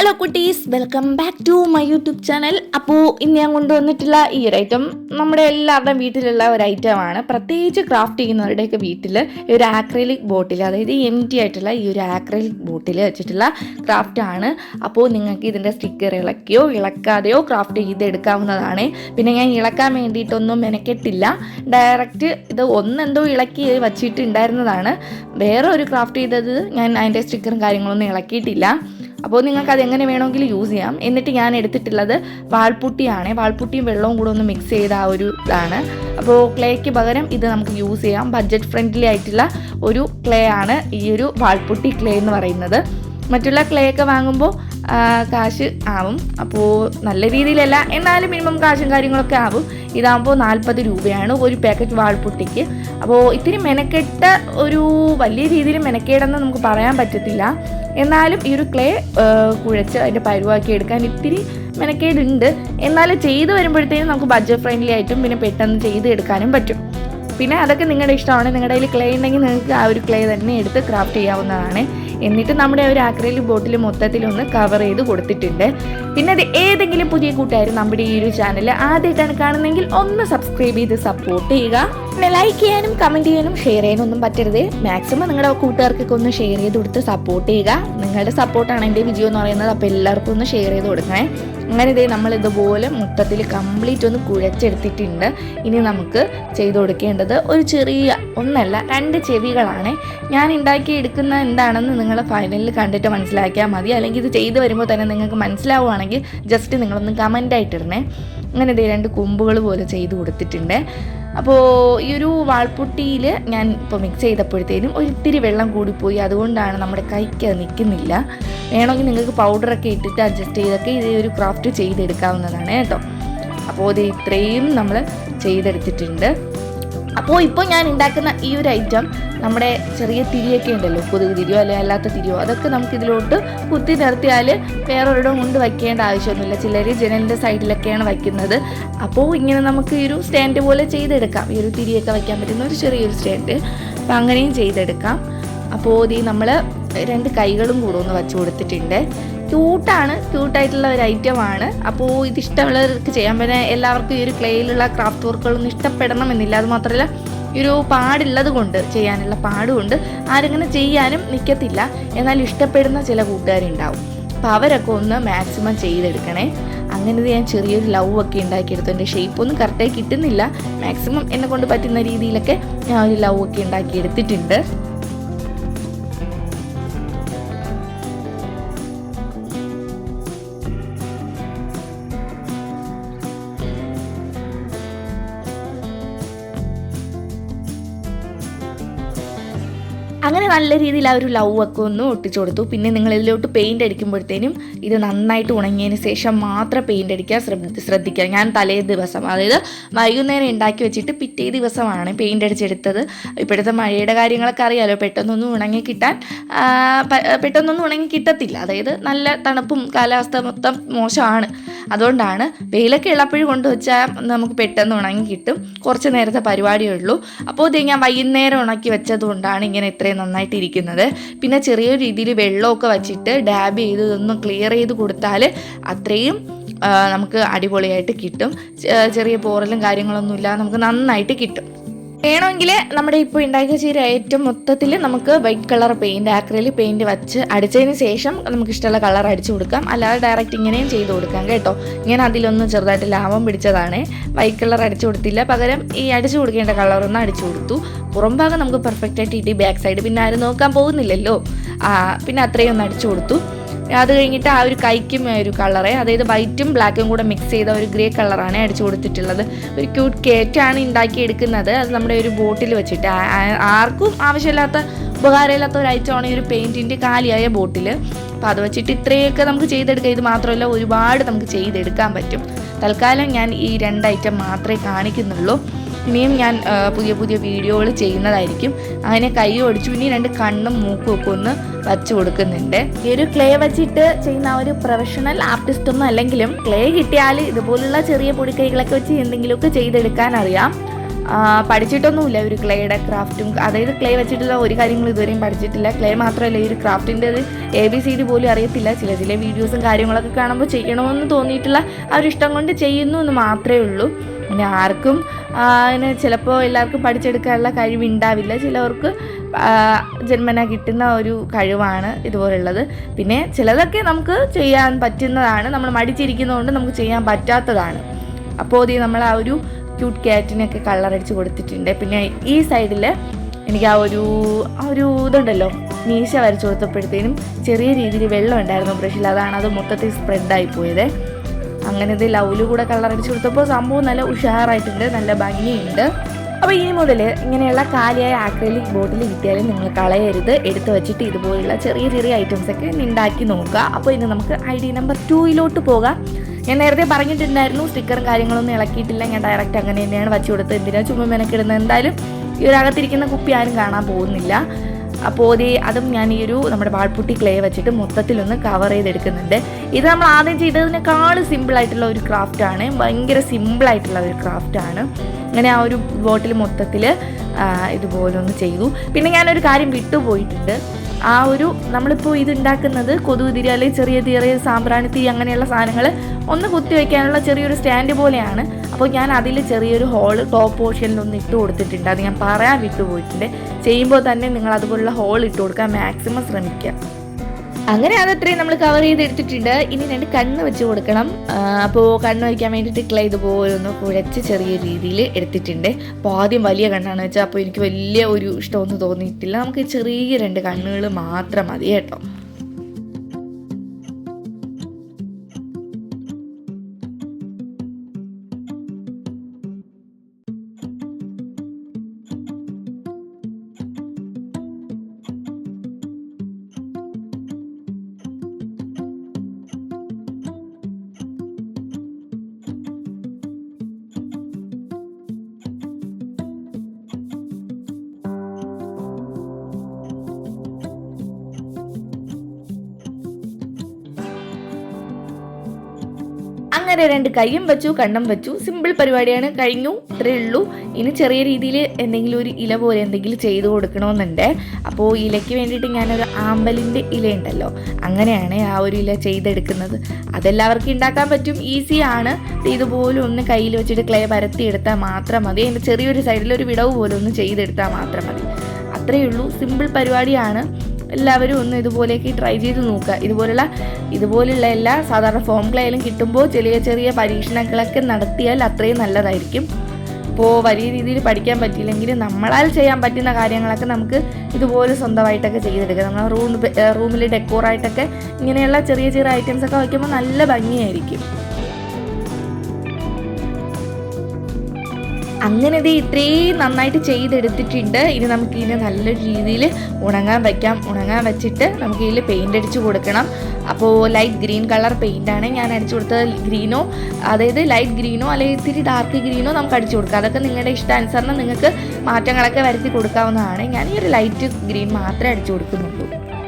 Hello കുട്ടീസ്. Welcome back to my YouTube channel അപ്പോൾ ഇന്ന് ഞാൻ കൊണ്ടുവന്നിട്ടുള്ള ഈ ഒരു ഐറ്റം നമ്മുടെ എല്ലാവരുടെയും വീട്ടിലുള്ള ഒരു ഐറ്റം ആണ്. പ്രത്യേകിച്ച് ക്രാഫ്റ്റ് ചെയ്യുന്നവരുടെയൊക്കെ വീട്ടിൽ ഈ ഒരു ആക്രലിക് ബോട്ടിൽ അതായത് എം ടി ആയിട്ടുള്ള ഈ ഒരു ആക്രലിക് ബോട്ടിൽ വെച്ചിട്ടുള്ള ക്രാഫ്റ്റ് ആണ്. അപ്പോൾ നിങ്ങൾക്ക് ഇതിന്റെ സ്റ്റിക്കർ ഇളക്കിയോ ഇളക്കാതെയോ ക്രാഫ്റ്റ് ചെയ്തെടുക്കാവുന്നതാണ്. പിന്നെ ഞാൻ ഇളക്കാൻ വേണ്ടിയിട്ടൊന്നും മെനക്കെട്ടില്ല. ഡയറക്റ്റ് ഇത് ഒന്നെന്തോ ഇളക്കി വച്ചിട്ടുണ്ടായിരുന്നതാണ്. വേറെ ഒരു ക്രാഫ്റ്റ് ചെയ്തത് ഞാൻ അതിന്റെ സ്റ്റിക്കറും കാര്യങ്ങളൊന്നും ഇളക്കിയിട്ടില്ല. അപ്പോൾ നിങ്ങൾക്ക് അത് എങ്ങനെ വേണമെങ്കിലും യൂസ് ചെയ്യാം. എന്നിട്ട് ഞാൻ എടുത്തിട്ടുള്ളത് വാൾപുട്ടിയാണ്. വാൾപുട്ടിയും വെള്ളവും കൂടെ ഒന്ന് മിക്സ് ചെയ്ത ആ ഒരു ഇതാണ്. അപ്പോൾ ക്ലേക്ക് പകരം ഇത് നമുക്ക് യൂസ് ചെയ്യാം. ബഡ്ജറ്റ് ഫ്രണ്ട്ലി ആയിട്ടുള്ള ഒരു ക്ലേ ആണ് ഈ ഒരു വാൾപുട്ടി ക്ലേ എന്ന് പറയുന്നത്. മറ്റുള്ള ക്ലേ ഒക്കെ വാങ്ങുമ്പോൾ കാശ് ആവും. അപ്പോൾ നല്ല രീതിയിലല്ല എന്നാലും മിനിമം കാശും കാര്യങ്ങളൊക്കെ ആവും. ഇതാകുമ്പോൾ നാൽപ്പത് രൂപയാണ് ഒരു പാക്കറ്റ് വാൾപുട്ടിക്ക്. അപ്പോൾ ഇത്തിരി മെനക്കെട്ട ഒരു വലിയ രീതിയിൽ മെനക്കേടെന്ന് നമുക്ക് പറയാൻ പറ്റത്തില്ല. എന്നാലും ഈ ഒരു ക്ലേ കുഴച്ച് അതിന്റെ പരുവാക്കി എടുക്കാൻ ഇത്തിരി മെനക്കേടുണ്ട്. എന്നാലും ചെയ്ത് വരുമ്പോഴത്തേക്കും നമുക്ക് ബഡ്ജറ്റ് ഫ്രണ്ട്ലി ആയിട്ടും പിന്നെ പെട്ടെന്ന് ചെയ്ത് എടുക്കാനും പറ്റും. പിന്നെ അതൊക്കെ നിങ്ങളുടെ ഇഷ്ടമാണ്. നിങ്ങളുടെ കയ്യിൽ ക്ലേ ഉണ്ടെങ്കിൽ നിങ്ങൾക്ക് ആ ഒരു ക്ലേ തന്നെ എടുത്ത് ക്രാഫ്റ്റ് ചെയ്യാവുന്നതാണ്. എന്നിട്ട് നമ്മുടെ ഒരു ആക്രലിക് ബോട്ടിൽ മൊത്തത്തിലൊന്ന് കവർ ചെയ്ത് കൊടുത്തിട്ടുണ്ട്. പിന്നെ അത് ഏതെങ്കിലും പുതിയ കൂട്ടുകാർ നമ്മുടെ ഈ ഒരു ചാനൽ ആദ്യമായിട്ടാണ് കാണുന്നതെങ്കിൽ ഒന്ന് സബ്സ്ക്രൈബ് ചെയ്ത് സപ്പോർട്ട് ചെയ്യുക. പിന്നെ ലൈക്ക് ചെയ്യാനും കമന്റ് ചെയ്യാനും ഷെയർ ചെയ്യാനും ഒന്നും പറ്റരുത്. മാക്സിമം നിങ്ങളുടെ കൂട്ടുകാർക്കൊക്കെ ഒന്ന് ഷെയർ ചെയ്ത് കൊടുത്ത് സപ്പോർട്ട് ചെയ്യുക. നിങ്ങളുടെ സപ്പോർട്ടാണ് എന്റെ വിജയം എന്ന് പറയുന്നത്. അപ്പോൾ എല്ലാവർക്കും ഒന്ന് ഷെയർ ചെയ്ത് കൊടുക്കണേ. അങ്ങനെ ഇതേ നമ്മൾ ഇതുപോലെ മുട്ടത്തിൽ കംപ്ലീറ്റ് ഒന്ന് കുഴച്ചെടുത്തിട്ടുണ്ട്. ഇനി നമുക്ക് ചെയ്തു കൊടുക്കേണ്ടത് ഒരു ചെറിയ ഒന്നല്ല രണ്ട് ചെവികളാണ്. ഞാൻ ഉണ്ടാക്കി എടുക്കുന്ന എന്താണെന്ന് നിങ്ങൾ ഫൈനലിൽ കണ്ടിട്ട് മനസ്സിലാക്കിയാൽ മതി. അല്ലെങ്കിൽ ഇത് ചെയ്തു വരുമ്പോൾ തന്നെ നിങ്ങൾക്ക് മനസ്സിലാവുകയാണെങ്കിൽ ജസ്റ്റ് നിങ്ങളൊന്ന് കമന്റ് ആയിട്ടിടണേ. അങ്ങനെ ഇതേ രണ്ട് കൊമ്പുകൾ പോലെ ചെയ്ത് കൊടുത്തിട്ടുണ്ട്. അപ്പോൾ ഈ ഒരു വാൾപുട്ടിയിൽ ഞാൻ ഇപ്പോൾ മിക്സ് ചെയ്തപ്പോഴത്തേനും ഒരിത്തിരി വെള്ളം കൂടിപ്പോയി. അതുകൊണ്ടാണ് നമ്മുടെ കൈക്ക് അത് നിൽക്കുന്നില്ല. വേണമെങ്കിൽ നിങ്ങൾക്ക് പൗഡറൊക്കെ ഇട്ടിട്ട് അഡ്ജസ്റ്റ് ചെയ്തൊക്കെ ഇത് ഒരു ക്രാഫ്റ്റ് ചെയ്തെടുക്കാവുന്നതാണ് കേട്ടോ. അപ്പോൾ ഇത് ഇത്രയും നമ്മൾ ചെയ്തെടുത്തിട്ടുണ്ട്. അപ്പോൾ ഇപ്പോൾ ഞാൻ ഉണ്ടാക്കുന്ന ഈ ഒരു ഐറ്റം നമ്മുടെ ചെറിയ തിരിയൊക്കെ ഉണ്ടല്ലോ കൊതുക് തിരിയോ അല്ലെങ്കിൽ അല്ലാത്ത തിരിയോ അതൊക്കെ നമുക്ക് ഇതിലോട്ട് കുത്തി നിർത്തിയാൽ വേറൊരിടം കൊണ്ട് വയ്ക്കേണ്ട ആവശ്യമൊന്നുമില്ല. ചിലർ ജനലിന്റെ സൈഡിലൊക്കെയാണ് വയ്ക്കുന്നത്. അപ്പോൾ ഇങ്ങനെ നമുക്ക് ഈ ഒരു സ്റ്റാൻഡ് പോലെ ചെയ്തെടുക്കാം. ഈ ഒരു തിരിയൊക്കെ വയ്ക്കാൻ പറ്റുന്ന ഒരു ചെറിയൊരു സ്റ്റാൻഡ് അപ്പോൾ അങ്ങനെയും ചെയ്തെടുക്കാം. അപ്പോൾ ഇത് നമ്മൾ രണ്ട് കൈകളും കൂടെ ഒന്ന് വച്ചു കൊടുത്തിട്ടുണ്ട്. ക്യൂട്ടാണ് ക്യൂട്ടായിട്ടുള്ള ഒരു ഐറ്റമാണ് അപ്പോൾ ഇത് ഇഷ്ടമുള്ളവർക്ക് ചെയ്യാൻ പിന്നെ എല്ലാവർക്കും ഈ ഒരു ക്ലേയിലുള്ള ക്രാഫ്റ്റ് വർക്കുകളൊന്നും ഇഷ്ടപ്പെടണമെന്നില്ല. അത് മാത്രമല്ല ഈ ഒരു പാടുള്ളത് കൊണ്ട് ചെയ്യാനുള്ള പാടുകൊണ്ട് ആരെങ്ങനെ ചെയ്യാനും നിൽക്കത്തില്ല എന്നാൽ ഇഷ്ടപ്പെടുന്ന ചില കൂട്ടുകാരുണ്ടാവും. അപ്പോൾ അവരൊക്കെ ഒന്ന് മാക്സിമം ചെയ്തെടുക്കണേ. അങ്ങനെ ഞാൻ ചെറിയൊരു ലവ് ഒക്കെ ഉണ്ടാക്കിയെടുത്തു. എന്റെ ഷേപ്പ് ഒന്നും കറക്റ്റായി കിട്ടുന്നില്ല. മാക്സിമം എന്നെ കൊണ്ട് പറ്റുന്ന രീതിയിലൊക്കെ ഞാൻ ഒരു ലവ് ഒക്കെ ഉണ്ടാക്കിയെടുത്തിട്ടുണ്ട്. അങ്ങനെ നല്ല രീതിയിൽ ആ ഒരു ലവ് ഒക്കെ ഒന്ന് ഒട്ടിച്ചു കൊടുത്തു. പിന്നെ നിങ്ങൾ ഇതിലോട്ട് പെയിന്റ് അടിക്കുമ്പോഴത്തേനും ഇത് നന്നായിട്ട് ഉണങ്ങിയതിന് ശേഷം മാത്രം പെയിന്റ് അടിക്കാൻ ശ്രദ്ധ ശ്രദ്ധിക്കുക. ഞാൻ തലേ ദിവസം അതായത് വൈകുന്നേരം ഉണ്ടാക്കി വെച്ചിട്ട് പിറ്റേ ദിവസമാണ് പെയിന്റ് അടിച്ചെടുത്തത്. ഇപ്പോഴത്തെ മഴയുടെ കാര്യങ്ങളൊക്കെ അറിയാലോ പെട്ടെന്നൊന്നും ഉണങ്ങി കിട്ടാൻ പെട്ടെന്നൊന്നും ഉണങ്ങി കിട്ടത്തില്ല. അതായത് നല്ല തണുപ്പും കാലാവസ്ഥ മൊത്തം മോശമാണ്. അതുകൊണ്ടാണ് വെയിലൊക്കെ ഉള്ളപ്പോഴും കൊണ്ടുവച്ചാൽ നമുക്ക് പെട്ടെന്ന് ഉണങ്ങി കിട്ടും. കുറച്ച് നേരത്തെ പരിപാടിയേ ഉള്ളൂ. അപ്പോൾ ഇത് ഞാൻ വൈകുന്നേരം ഉണക്കി വെച്ചതുകൊണ്ടാണ് ഇങ്ങനെ ഇത്രയും നന്നായിട്ട് ഇരിക്കുന്നത്. പിന്നെ ചെറിയ രീതിയിൽ വെള്ളമൊക്കെ വെച്ചിട്ട് ഡാബ് ചെയ്ത് ഇതൊന്ന് ക്ലിയർ ചെയ്ത് കൊടുത്താൽ അത്രയും നമുക്ക് അടിപൊളിയായിട്ട് കിട്ടും. ചെറിയ പോറലും കാര്യങ്ങളൊന്നും ഇല്ലാതെ നമുക്ക് നന്നായിട്ട് കിട്ടും. വേണമെങ്കിൽ നമ്മുടെ ഇപ്പോൾ ഉണ്ടാക്കിയ ചീര ഏറ്റവും മൊത്തത്തിൽ നമുക്ക് white colour paint acrylic paint വച്ച് അടിച്ചതിന് ശേഷം നമുക്ക് ഇഷ്ടമുള്ള കളർ അടിച്ചു കൊടുക്കാം. അല്ലാതെ ഡയറക്റ്റ് ഇങ്ങനെയും ചെയ്ത് കൊടുക്കാം കേട്ടോ. ഞാൻ അതിലൊന്നും ചെറുതായിട്ട് ലാഭം പിടിച്ചതാണ്. വൈറ്റ് കളർ അടിച്ചു കൊടുത്തില്ല. പകരം ഈ അടിച്ചു കൊടുക്കേണ്ട കളർ ഒന്ന് അടിച്ചു കൊടുത്തു. പുറം ഭാഗം നമുക്ക് പെർഫെക്റ്റ് ആയിട്ട് ഇട്ടി ബാക്ക് സൈഡ് പിന്നെ ആരും നോക്കാൻ പോകുന്നില്ലല്ലോ. പിന്നെ അത്രയും ഒന്ന് അടിച്ചു കൊടുത്തു. അത് കഴിഞ്ഞിട്ട് ആ ഒരു കൈക്കും ഒരു കളറ് അതായത് വൈറ്റും ബ്ലാക്കും കൂടെ മിക്സ് ചെയ്ത ഒരു ഗ്രേ കളറാണ് അടിച്ചു കൊടുത്തിട്ടുള്ളത്. ഒരു ക്യൂട്ട് കേറ്റാണ് ഉണ്ടാക്കി എടുക്കുന്നത് അത് നമ്മുടെ ഒരു ബോട്ടിൽ വെച്ചിട്ട്. ആർക്കും ആവശ്യമില്ലാത്ത ഉപകാരമില്ലാത്ത ഒരു ഐറ്റമാണ് ഈ ഒരു പെയിന്റിന്റെ കാലിയായ ബോട്ടിൽ. അപ്പോൾ അത് വെച്ചിട്ട് ഇത്രയൊക്കെ നമുക്ക് ചെയ്തെടുക്കാം. ഇത് മാത്രമല്ല ഒരുപാട് നമുക്ക് ചെയ്തെടുക്കാൻ പറ്റും. തൽക്കാലം ഞാൻ ഈ രണ്ട് ഐറ്റം മാത്രമേ കാണിക്കുന്നുള്ളൂ. ഇനിയും ഞാൻ പുതിയ പുതിയ വീഡിയോകൾ ചെയ്യുന്നതായിരിക്കും. അങ്ങനെ കൈ ഒടിച്ചു ഇനി രണ്ട് കണ്ണും മൂക്കും ഒക്കെ ഒന്ന് വച്ചു കൊടുക്കുന്നുണ്ട്. ഈ ഒരു ക്ലേ വെച്ചിട്ട് ചെയ്യുന്ന ഒരു പ്രൊഫഷണൽ ആർട്ടിസ്റ്റ് ഒന്നും അല്ലെങ്കിലും ക്ലേ കിട്ടിയാൽ ഇതുപോലുള്ള ചെറിയ പൊടിക്കൈകളൊക്കെ വെച്ച് എന്തെങ്കിലുമൊക്കെ ചെയ്തെടുക്കാൻ അറിയാം. പഠിച്ചിട്ടൊന്നുമില്ല ഒരു ക്ലേയുടെ ക്രാഫ്റ്റും അതായത് ക്ലേ വെച്ചിട്ടുള്ള ഒരു കാര്യങ്ങളും ഇതുവരെയും പഠിച്ചിട്ടില്ല. ക്ലേ മാത്രമല്ല ഈ ഒരു ക്രാഫ്റ്റിന്റെ എ ബി സി ഡി പോലും അറിയത്തില്ല. ചില ചില വീഡിയോസും കാര്യങ്ങളൊക്കെ കാണുമ്പോൾ ചെയ്യണമെന്ന് തോന്നിയിട്ടുള്ള ആ ഒരു ഇഷ്ടം കൊണ്ട് ചെയ്യുന്നു എന്ന് മാത്രമേ ഉള്ളൂ. പിന്നെ ആർക്കും അതിന് ചിലപ്പോൾ എല്ലാവർക്കും പഠിച്ചെടുക്കാനുള്ള കഴിവുണ്ടാവില്ല. ചിലവർക്ക് ജന്മന കിട്ടുന്ന ഒരു കഴിവാണ് ഇതുപോലുള്ളത്. പിന്നെ ചിലതൊക്കെ നമുക്ക് ചെയ്യാൻ പറ്റുന്നതാണ്. നമ്മൾ മടിച്ചിരിക്കുന്നതുകൊണ്ട് നമുക്ക് ചെയ്യാൻ പറ്റാത്തതാണ്. അപ്പോൾ ഇത് നമ്മൾ ആ ഒരു ക്യൂട്ട് ക്യാറ്റിനൊക്കെ കളറടിച്ച് കൊടുത്തിട്ടുണ്ട്. പിന്നെ ഈ സൈഡിൽ എനിക്ക് ആ ഒരു ആ ഒരു ഇതുണ്ടല്ലോ. മീശ വരച്ച് കൊടുത്തപ്പോഴത്തേനും ചെറിയ രീതിയിൽ വെള്ളം ഉണ്ടായിരുന്നു ബ്രഷിൽ. അതാണ് അത് മൊത്തത്തിൽ സ്പ്രെഡായി പോയത്. അങ്ങനെ ഇത് ലൗൽ കൂടെ കളറടിച്ച് കൊടുത്തപ്പോൾ സംഭവം നല്ല ഉഷാറായിട്ടുണ്ട് നല്ല ഭംഗിയുണ്ട്. അപ്പോൾ ഇനി മുതൽ ഇങ്ങനെയുള്ള കാലിയായ ആക്രലിക് ബോട്ടിൽ കിട്ടിയാലും നിങ്ങൾ കളയരുത്. എടുത്ത് വെച്ചിട്ട് ഇതുപോലുള്ള ചെറിയ ചെറിയ ഐറ്റംസൊക്കെ ഉണ്ടാക്കി നോക്കുക. അപ്പോൾ ഇനി നമുക്ക് ഐ ഡി നമ്പർ ടൂയിലോട്ട് പോകാം. ഞാൻ നേരത്തെ പറഞ്ഞിട്ടുണ്ടായിരുന്നു സ്റ്റിക്കറും കാര്യങ്ങളൊന്നും ഇളക്കിയിട്ടില്ല. ഞാൻ ഡയറക്റ്റ് അങ്ങനെ തന്നെയാണ് വച്ചു കൊടുത്തത്. എന്തിനാ ചുമ്മാ മെനക്കിടുന്നത്? എന്തായാലും ഈ ഒരു അകത്തിരിക്കുന്ന കുപ്പി ആരും കാണാൻ പോകുന്നില്ല. അപ്പോൾ അതും ഞാൻ ഈ ഒരു നമ്മുടെ വാൾപുട്ടി ക്ലേ വെച്ചിട്ട് മൊത്തത്തിലൊന്ന് കവർ ചെയ്തെടുക്കുന്നുണ്ട്. ഇത് നമ്മൾ ആദ്യം ചെയ്തതിനേക്കാൾ സിമ്പിളായിട്ടുള്ള ഒരു ക്രാഫ്റ്റാണ് ഭയങ്കര സിമ്പിളായിട്ടുള്ള ഒരു ക്രാഫ്റ്റാണ് അങ്ങനെ ആ ഒരു ബോട്ടിൽ മൊത്തത്തിൽ ഇതുപോലെ ഒന്ന് ചെയ്തു. പിന്നെ ഞാനൊരു കാര്യം വിട്ടുപോയിട്ടുണ്ട്. ആ ഒരു നമ്മളിപ്പോൾ ഇത് ഉണ്ടാക്കുന്നത് കൊതുക് തിരി അല്ലെങ്കിൽ ചെറിയ തീറി സാമ്പ്രാണി തീ അങ്ങനെയുള്ള സാധനങ്ങൾ ഒന്ന് കുത്തി വയ്ക്കാനുള്ള ചെറിയൊരു സ്റ്റാൻഡ് പോലെയാണ്. അപ്പോൾ ഞാൻ അതിൽ ചെറിയൊരു ഹോൾ ടോപ്പ് പോർഷനിൽ ഒന്ന് ഇട്ട് കൊടുത്തിട്ടുണ്ട്. അത് ഞാൻ പറയാൻ വിട്ടുപോയിട്ടുണ്ട്. ചെയ്യുമ്പോൾ തന്നെ നിങ്ങൾ അതുപോലുള്ള ഹോൾ ഇട്ട് കൊടുക്കാൻ മാക്സിമം ശ്രമിക്കുക. അങ്ങനെ അതത്രയും നമ്മൾ കവർ ചെയ്തെടുത്തിട്ടുണ്ട്. ഇനി രണ്ട് കണ്ണ് വെച്ച് കൊടുക്കണം. അപ്പോൾ കണ്ണ് വയ്ക്കാൻ വേണ്ടിയിട്ട് ക്ലേ ഇതുപോലെ ഒന്ന് കുഴച്ച് ചെറിയ രീതിയിൽ എടുത്തിട്ടുണ്ട്. അപ്പോൾ ആദ്യം വലിയ കണ്ണാണ് വെച്ചാൽ അപ്പോൾ എനിക്ക് വലിയ ഒരു ഇഷ്ടമൊന്നും തോന്നിയിട്ടില്ല. നമുക്ക് ചെറിയ രണ്ട് കണ്ണുകൾ മാത്രം മതി കേട്ടോ. അങ്ങനെ രണ്ട് കൈയും വെച്ചു കണ്ണും വെച്ചു. സിമ്പിൾ പരിപാടിയാണ്. കഴിഞ്ഞു. ഇത്രയേ ഉള്ളൂ. ഇനി ചെറിയ രീതിയിൽ എന്തെങ്കിലും ഒരു ഇല പോലെ എന്തെങ്കിലും ചെയ്തു കൊടുക്കണമെന്നുണ്ട്. അപ്പോൾ ഇലയ്ക്ക് വേണ്ടിയിട്ട് ഞാനൊരു ആമ്പലിന്റെ ഇല ഉണ്ടല്ലോ. അങ്ങനെയാണ് ആ ഒരു ഇല ചെയ്തെടുക്കുന്നത്. അതെല്ലാവർക്കും ഉണ്ടാക്കാൻ പറ്റും. ഈസിയാണ് ഇതുപോലെ ഒന്ന് കയ്യിൽ വെച്ചിട്ട് ക്ലേ പരത്തി എടുത്താൽ മാത്രം മതി. അതിന്റെ ചെറിയൊരു സൈഡിൽ ഒരു വിടവ് പോലെ ഒന്ന് ചെയ്തെടുത്താൽ മാത്രം മതി. അത്രയേ ഉള്ളൂ. സിമ്പിൾ പരിപാടിയാണ്. എല്ലാവരും ഒന്ന് ഇതുപോലെയൊക്കെ ട്രൈ ചെയ്ത് നോക്കുക. ഇതുപോലുള്ള ഇതുപോലുള്ള എല്ലാ സാധാരണ ഫോം ക്ലേയിലും കിട്ടുമ്പോൾ ചെറിയ ചെറിയ പരീക്ഷണങ്ങളൊക്കെ നടത്തിയാൽ അത്രയും നല്ലതായിരിക്കും. ഇപ്പോൾ വലിയ രീതിയിൽ പഠിക്കാൻ പറ്റിയില്ലെങ്കിൽ നമ്മളാൽ ചെയ്യാൻ പറ്റുന്ന കാര്യങ്ങളൊക്കെ നമുക്ക് ഇതുപോലെ സ്വന്തമായിട്ടൊക്കെ ചെയ്തെടുക്കാം. നമ്മൾ റൂം റൂമിൽ ഡെക്കോറായിട്ടൊക്കെ ഇങ്ങനെയുള്ള ചെറിയ ചെറിയ ഐറ്റംസ് ഒക്കെ വയ്ക്കുമ്പോൾ നല്ല ഭംഗിയായിരിക്കും. അങ്ങനെ ഇത് ഇത്രയും നന്നായിട്ട് ചെയ്തെടുത്തിട്ടുണ്ട്. ഇനി നമുക്ക് ഇതിനെ നല്ല രീതിയിൽ ഉണങ്ങാൻ വയ്ക്കാം ഉണങ്ങാൻ വെച്ചിട്ട് നമുക്ക് ഇതിൽ പെയിന്റ് അടിച്ച് കൊടുക്കണം. അപ്പോൾ ലൈറ്റ് ഗ്രീൻ കളർ പെയിന്റാണ് ഞാൻ അടിച്ചു കൊടുത്തത് ഗ്രീനോ അതായത് ലൈറ്റ് ഗ്രീനോ അല്ലെങ്കിൽ ഇത്തിരി ഡാർക്ക് ഗ്രീനോ നമുക്ക് അടിച്ചു കൊടുക്കാം. അതൊക്കെ നിങ്ങളുടെ ഇഷ്ടാനുസരണം നിങ്ങൾക്ക് മാറ്റങ്ങളൊക്കെ വരുത്തി കൊടുക്കാവുന്നതാണ്. ഞാൻ ഈ ഒരു ലൈറ്റ് ഗ്രീൻ മാത്രമേ അടിച്ചു കൊടുക്കുന്നുള്ളൂ.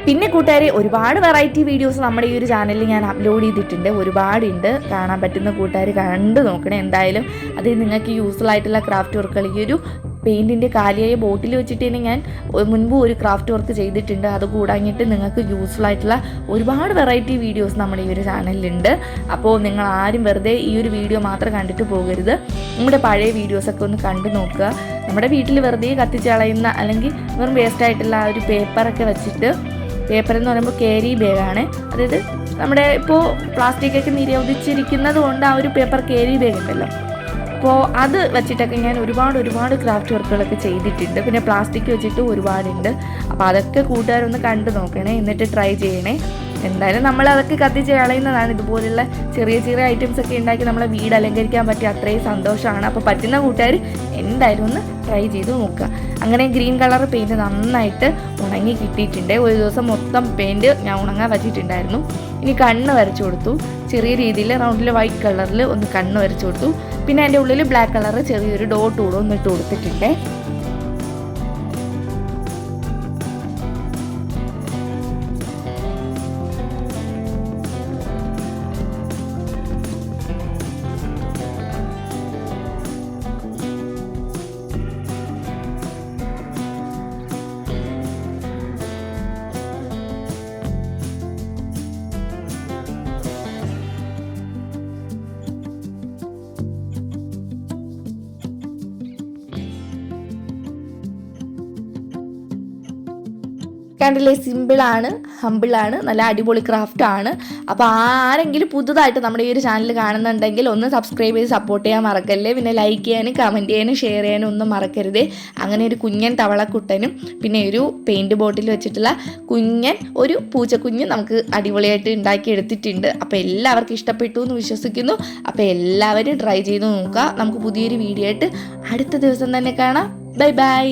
പിന്നെ കൂട്ടുകാരെ ഒരുപാട് വെറൈറ്റി വീഡിയോസ് നമ്മുടെ ഈ ഒരു ചാനലിൽ ഞാൻ അപ്ലോഡ് ചെയ്തിട്ടുണ്ട്. ഒരുപാടുണ്ട് കാണാൻ പറ്റുന്ന കൂട്ടുകാർ കണ്ടു നോക്കണേ. എന്തായാലും അത് നിങ്ങൾക്ക് യൂസ്ഫുൾ ആയിട്ടുള്ള ക്രാഫ്റ്റ് വർക്കുകൾ ഈ ഒരു പെയിന്റിന്റെ കാലിയായ ബോട്ടിൽ വെച്ചിട്ട് തന്നെ ഞാൻ മുൻപ് ഒരു ക്രാഫ്റ്റ് വർക്ക് ചെയ്തിട്ടുണ്ട്. അത് കൂടാഞ്ഞിട്ട് നിങ്ങൾക്ക് യൂസ്ഫുൾ ആയിട്ടുള്ള ഒരുപാട് വെറൈറ്റി വീഡിയോസ് നമ്മുടെ ഈ ഒരു ചാനലിലുണ്ട് അപ്പോൾ നിങ്ങൾ ആരും വെറുതെ ഈ ഒരു വീഡിയോ മാത്രം കണ്ടിട്ട് പോകരുത്. നമ്മുടെ പഴയ വീഡിയോസൊക്കെ ഒന്ന് കണ്ടു നോക്കുക. നമ്മുടെ വീട്ടിൽ വെറുതെ കത്തിച്ച് കളയുന്ന അല്ലെങ്കിൽ വെറും വേസ്റ്റ് ആയിട്ടുള്ള ആ ഒരു പേപ്പറൊക്കെ വെച്ചിട്ട് പേപ്പർ എന്ന് പറയുമ്പോൾ കേരി ബാഗാണ്. അതായത് നമ്മുടെ ഇപ്പോൾ പ്ലാസ്റ്റിക് ഒക്കെ നിരോധിച്ചിരിക്കുന്നത് കൊണ്ട് ആ ഒരു പേപ്പർ കേരി ബാഗ് ഉണ്ടല്ലോ. അപ്പോൾ അത് വെച്ചിട്ടൊക്കെ ഞാൻ ഒരുപാട് ഒരുപാട് ക്രാഫ്റ്റ് വർക്കുകളൊക്കെ ചെയ്തിട്ടുണ്ട്. പിന്നെ പ്ലാസ്റ്റിക് വെച്ചിട്ട് ഒരുപാടുണ്ട്. അപ്പോൾ അതൊക്കെ കൂട്ടുകാരൊന്ന് കണ്ടു നോക്കണേ എന്നിട്ട് ട്രൈ ചെയ്യണേ. എന്തായാലും നമ്മൾ അതൊക്കെ കത്തിച്ച് കളയുന്നതാണ്. ഇതുപോലുള്ള ചെറിയ ചെറിയ ഐറ്റംസ് ഒക്കെ ഉണ്ടാക്കി നമ്മളെ വീട് അലങ്കരിക്കാൻ പറ്റിയ അത്രയും സന്തോഷമാണ്. അപ്പോൾ പറ്റുന്ന കൂട്ടുകാർ എന്തായാലും ഒന്ന് ട്രൈ ചെയ്ത് നോക്കുക. അങ്ങനെ ഗ്രീൻ കളർ പെയിന്റ് നന്നായിട്ട് ഉണങ്ങി കിട്ടിയിട്ടുണ്ട്. ഒരു ദിവസം മൊത്തം പെയിന്റ് ഞാൻ ഉണങ്ങാൻ വച്ചിട്ടുണ്ടായിരുന്നു ഇനി കണ്ണ് വരച്ചു കൊടുത്തു. ചെറിയ രീതിയിൽ റൗണ്ടിൽ വൈറ്റ് കളറിൽ ഒന്ന് കണ്ണ് വരച്ചു കൊടുത്തു. പിന്നെ അതിന്റെ ഉള്ളിൽ ബ്ലാക്ക് കളർ ചെറിയൊരു ഡോട്ട് കൂടെ ഒന്ന് കൊടുത്തിട്ടുണ്ട്. കണ്ടില്ലേ? സിമ്പിളാണ് ഹമ്പിളാണ് നല്ല അടിപൊളി ക്രാഫ്റ്റ് ആണ്. അപ്പോൾ ആരെങ്കിലും പുതുതായിട്ട് നമ്മുടെ ഈ ഒരു ചാനൽ കാണുന്നുണ്ടെങ്കിൽ ഒന്ന് സബ്സ്ക്രൈബ് ചെയ്ത് സപ്പോർട്ട് ചെയ്യാൻ മറക്കല്ലേ? പിന്നെ ലൈക്ക് ചെയ്യാനും കമന്റ് ചെയ്യാനും ഷെയർ ചെയ്യാനും ഒന്നും മറക്കരുത്. അങ്ങനെ ഒരു കുഞ്ഞൻ തവളക്കുട്ടനും പിന്നെ ഒരു പെയിന്റ് ബോട്ടിൽ വെച്ചിട്ടുള്ള കുഞ്ഞൻ ഒരു പൂച്ചക്കുഞ്ഞ് നമുക്ക് അടിപൊളിയായിട്ട് ഉണ്ടാക്കി എടുത്തിട്ടുണ്ട്. അപ്പോൾ എല്ലാവർക്കും ഇഷ്ടപ്പെട്ടു എന്ന് വിശ്വസിക്കുന്നു. അപ്പോൾ എല്ലാവരും ട്രൈ ചെയ്ത് നോക്കുക. നമുക്ക് പുതിയൊരു വീഡിയോ ആയിട്ട് അടുത്ത ദിവസം തന്നെ കാണാം. Bye bye